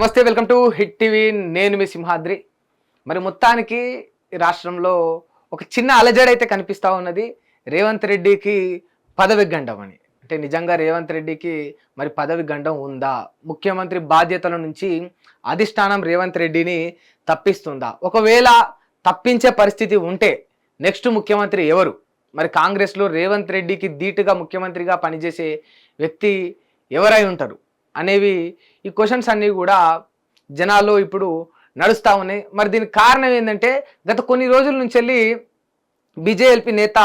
నమస్తే welcome to hit TV. నేను మీ సింహాద్రి. మరి మొత్తానికి రాష్ట్రంలో ఒక చిన్న అలజడైతే అయితే కనిపిస్తూ ఉన్నది. రేవంత్ రెడ్డికి పదవి గండం అని. అంటే నిజంగా రేవంత్ రెడ్డికి మరి పదవి గండం ఉందా? ముఖ్యమంత్రి బాధ్యతల నుంచి అధిష్టానం రేవంత్ రెడ్డిని తప్పిస్తుందా? ఒకవేళ తప్పించే పరిస్థితి ఉంటే నెక్స్ట్ ముఖ్యమంత్రి ఎవరు? మరి కాంగ్రెస్లో రేవంత్ రెడ్డికి ధీటుగా ముఖ్యమంత్రిగా పనిచేసే వ్యక్తి ఎవరై ఉంటారు? అనేవి ఈ క్వశ్చన్స్ అన్నీ కూడా జనాల్లో ఇప్పుడు నడుస్తూ ఉన్నాయి. మరి దీనికి కారణం ఏంటంటే గత కొన్ని రోజుల నుంచి వెళ్ళి బీజేఎల్పీ నేత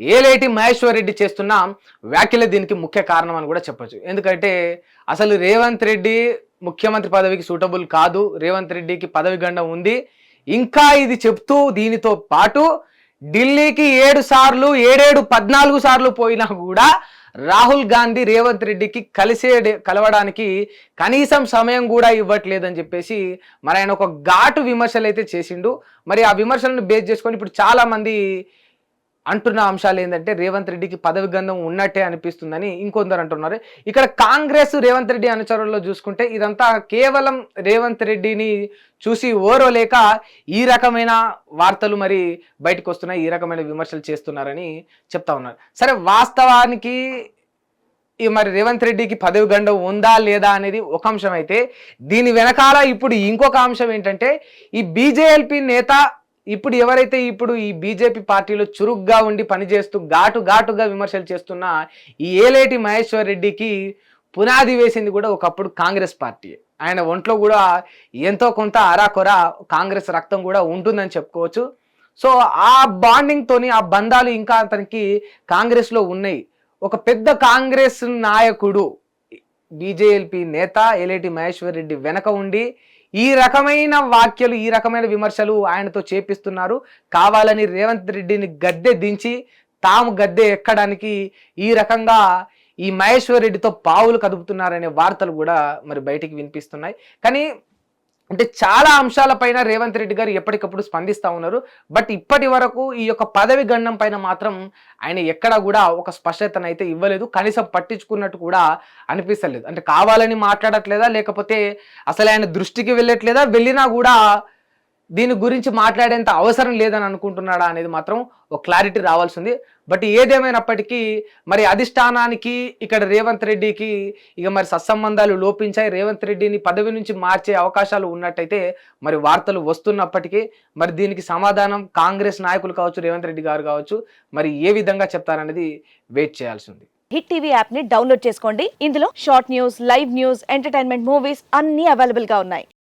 ఏలేటి మహేశ్వర్ రెడ్డి చేస్తున్న వ్యాఖ్యలే దీనికి ముఖ్య కారణం అని కూడా చెప్పొచ్చు. ఎందుకంటే అసలు రేవంత్ రెడ్డి ముఖ్యమంత్రి పదవికి సూటబుల్ కాదు. రేవంత్ రెడ్డికి పదవి గండం ఉంది. ఇంకా ఇది చెప్తూ దీనితో పాటు ఢిల్లీకి ఏడు సార్లు ఏడేడు పద్నాలుగు సార్లు పోయినా కూడా రాహుల్ గాంధీ రేవంత్ రెడ్డికి కలిసే కలవడానికి కనీసం సమయం కూడా ఇవ్వట్లేదని చెప్పేసి మరి ఆయన ఒక ఘాటు విమర్శలు అయితే చేసిండు. మరి ఆ విమర్శలను బేస్ చేసుకొని ఇప్పుడు చాలామంది అంటున్న అంశాలు ఏంటంటే రేవంత్ రెడ్డికి పదవి గంధం ఉన్నట్టే అనిపిస్తుందని ఇంకొందరు అంటున్నారు. ఇక్కడ కాంగ్రెస్ రేవంత్ రెడ్డి అనుచరుల్లో చూసుకుంటే ఇదంతా కేవలం రేవంత్ రెడ్డిని చూసి ఓరోలేక ఈ రకమైన వార్తలు మరి బయటకు వస్తున్నాయి ఈ రకమైన విమర్శలు చేస్తున్నారని చెప్తా ఉన్నారు. సరే వాస్తవానికి ఈ మరి రేవంత్ రెడ్డికి పదవి గండం ఉందా లేదా అనేది ఒక అంశం అయితే దీని వెనకాల ఇప్పుడు ఇంకొక అంశం ఏంటంటే ఈ బీజేఎల్పీ నేత ఇప్పుడు ఎవరైతే ఇప్పుడు ఈ బీజేపీ పార్టీలో చురుగ్గా ఉండి పనిచేస్తూ ఘాటు ఘాటుగా విమర్శలు చేస్తున్న ఈ ఏలేటి మహేశ్వర్ రెడ్డికి పునాది వేసింది కూడా ఒకప్పుడు కాంగ్రెస్ పార్టీ. ఆయన ఒంట్లో కూడా ఎంతో కొంత అరాకొర కాంగ్రెస్ రక్తం కూడా ఉంటుందని చెప్పుకోవచ్చు. సో ఆ బాండింగ్తోని ఆ బంధాలు ఇంకా అతనికి కాంగ్రెస్లో ఉన్నాయి. ఒక పెద్ద కాంగ్రెస్ నాయకుడు బీజేఎల్పీ నేత ఏలేటి మహేశ్వర్ రెడ్డి వెనక ఉండి ఈ రకమైన వాక్యలు ఈ రకమైన విమర్శలు ఆయనతో చేపిస్తున్నారు. కావాలని రేవంత్ రెడ్డిని గద్దె దించి తాము గద్దె ఎక్కడానికి ఈ రకంగా ఈ మహేశ్వర్ రెడ్డితో పావులు కదుపుతున్నారనే వార్తలు కూడా మరి బయటికి వినిపిస్తున్నాయి. కానీ అంటే చాలా అంశాలపైన రేవంత్ రెడ్డి గారు ఎప్పటికప్పుడు స్పందిస్తూ ఉన్నారు. బట్ ఇప్పటి వరకు ఈ యొక్క పదవి గండం పైన మాత్రం ఆయన ఎక్కడా కూడా ఒక స్పష్టతను అయితే ఇవ్వలేదు. కనీసం పట్టించుకున్నట్టు కూడా అనిపిస్తలేదు. అంటే కావాలని మాట్లాడట్లేదా? లేకపోతే అసలు ఆయన దృష్టికి వెళ్ళట్లేదా? వెళ్ళినా కూడా దీని గురించి మాట్లాడేంత అవసరం లేదని అనుకుంటున్నాడా అనేది మాత్రం ఒక క్లారిటీ రావాల్సి ఉంది బట్ ఏదేమైనప్పటికీ మరి అధిష్టానానికి ఇక్కడ రేవంత్ రెడ్డికి ఇక మరి సత్సంబంధాలు లోపించాయి. రేవంత్ రెడ్డిని పదవి నుంచి మార్చే అవకాశాలు ఉన్నట్టయితే మరి వార్తలు వస్తున్నప్పటికీ మరి దీనికి సమాధానం కాంగ్రెస్ నాయకులు కావచ్చు రేవంత్ రెడ్డి గారు కావచ్చు మరి ఏ విధంగా చెప్తారనేది వెయిట్ చేయాల్సి ఉంది హిట్ టీవీ యాప్ని డౌన్లోడ్ చేసుకోండి. ఇందులో short news live news entertainment movies అన్ని అవైలబుల్గా ఉన్నాయి.